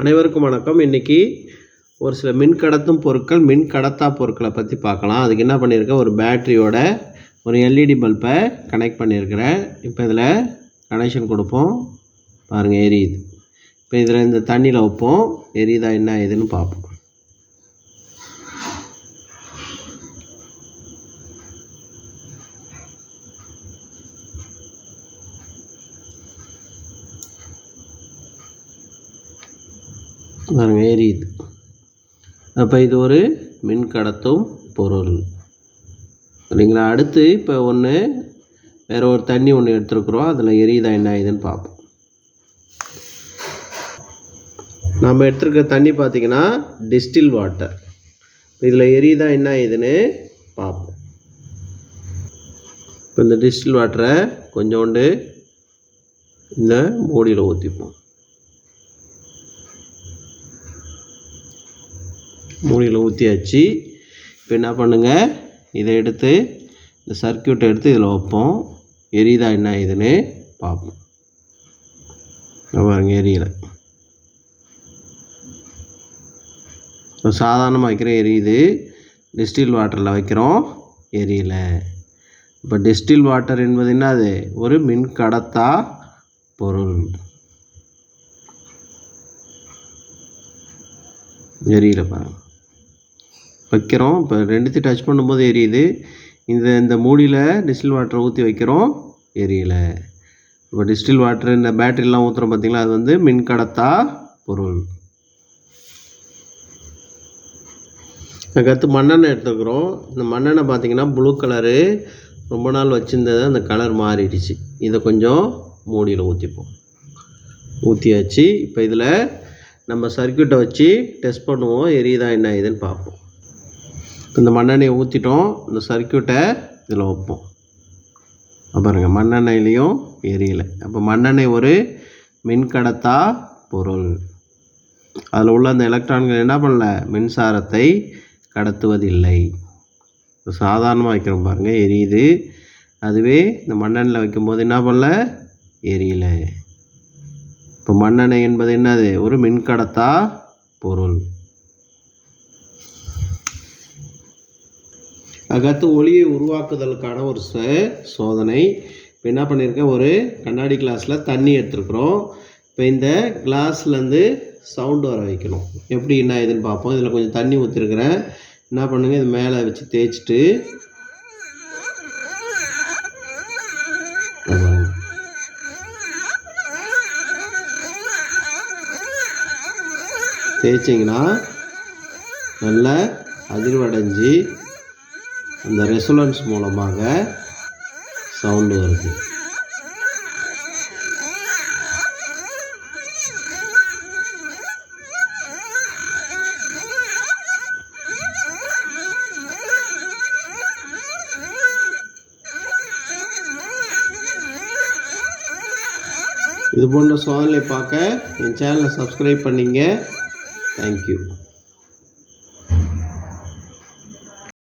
அனைவருக்கும் வணக்கம். இன்றைக்கி ஒரு சில மின் கடத்தும் பொருட்கள் மின் கடத்தா பொருட்களை பற்றி பார்க்கலாம். அதுக்கு என்ன பண்ணியிருக்கேன் ஒரு பேட்டரியோட ஒரு எல்இடி பல்பை கனெக்ட் பண்ணியிருக்கிறேன் இப்போ இதில் கனெக்ஷன் கொடுப்போம். பாருங்கள் எரியுது. இப்போ இதில் இந்த தண்ணியில் வைப்போம். எரியுதா என்ன ஏதுன்னு பார்ப்போம். பாருங்க எரியுது அப்போ இது ஒரு மின் கடத்தும் பொருள். சரிங்களா? அடுத்து இப்போ ஒன்று வேறு ஒரு தண்ணி ஒன்று எடுத்துருக்குறோம். அதில் எரியுதா என்ன ஆகுதுன்னு பார்ப்போம். நம்ம எடுத்துருக்க தண்ணி பார்த்தீங்கன்னா டிஸ்டில் வாட்டர் இதில் எரியுதா என்ன ஆகுதுன்னு பார்ப்போம். இப்போ இந்த டிஸ்டில் வாட்டரை கொஞ்சோண்டு இந்த மூடியில் ஊற்றிப்போம் மூடியில் ஊற்றியாச்சு இப்போ என்ன பண்ணுங்கள் இதை எடுத்து இந்த சர்க்கியூட்டை எடுத்து இதில் வைப்போம். எரியுதா என்ன இதுன்னு பார்ப்போம் பாருங்கள் பாருங்க எரியலை. இப்போ சாதாரணமாக வைக்கிற எரியுது. டிஸ்டில் வாட்டரில் வைக்கிறோம் எரியல. இப்போ டிஸ்டில் வாட்டர் என்பது என்னது? ஒரு மின் கடத்தா பொருள். எரியல பாருங்கள் வைக்கிறோம். இப்போ ரெண்டுத்தையும் டச் பண்ணும்போது எரியுது. இந்த இந்த மூடியில் டிஸ்டில் வாட்டரை ஊற்றி வைக்கிறோம். எரியலை. இப்போ டிஸ்டில் வாட்டர் இந்த பேட்டரிலாம் ஊற்றுறோம் பார்த்திங்களா அது வந்து மின் கடத்தா பொருள் அதுக்கடுத்து மண்ணெண்ணெய் எடுத்துக்கிறோம். இந்த மண்ணெண்ணெய் பார்த்தீங்கன்னா ப்ளூ கலரு ரொம்ப நாள் வச்சுருந்தது அந்த கலர் மாறிடுச்சு. இதை கொஞ்சம் மூடியில் ஊற்றிப்போம் ஊற்றியாச்சு இப்போ இதில் நம்ம சர்க்கியூட்டை வச்சு டெஸ்ட் பண்ணுவோம். எரியுதா என்ன இதுன்னு பார்ப்போம். இந்த மண்ணெண்ணெயை ஊற்றிட்டோம் இந்த சர்க்கியூட்டை இதில் வைப்போம். பாருங்கள் பாருங்க மண்ணெண்ணெயிலையும் எரியலை. அப்போ மண்ணெண்ணெய் ஒரு மின்கடத்தா பொருள். அதில் உள்ள அந்த எலக்ட்ரான்கள் என்ன பண்ணல? மின்சாரத்தை கடத்துவதில்லை. இப்போ சாதாரணமாக வைக்கிறோம் பாருங்கள் எரியுது. அதுவே இந்த மண்ணெண்ணில் வைக்கும்போது என்ன பண்ணல? எரியல. இப்போ மண்ணெண்ணெய் என்பது என்னது? ஒரு மின்கடத்தா பொருள். அதுக்கடுத்து ஒளியை உருவாக்குதலுக்கான ஒரு ச- சோதனை. இப்போ என்ன பண்ணியிருக்கேன் ஒரு கண்ணாடி கிளாஸில் தண்ணி எடுத்துருக்குறோம். இப்போ இந்த கிளாஸ்லேருந்து சவுண்டு வர வைக்கணும். எப்படி என்ன இதுன்னு பார்ப்போம். இதில் கொஞ்சம் தண்ணி ஊற்றிருக்கிறேன் என்ன பண்ணுங்கள் இது மேலே வச்சு தேய்ச்சிட்டு. தேய்ச்சிங்கன்னா நல்ல அதிர்வடைஞ்சு இந்த ரெசுலன்ஸ் மூலமாக சவுண்டு வருது. இது போன்ற சோதனை பார்க்க என் சேனலை சப்ஸ்கிரைப் பண்ணிங்க. தேங்க்யூ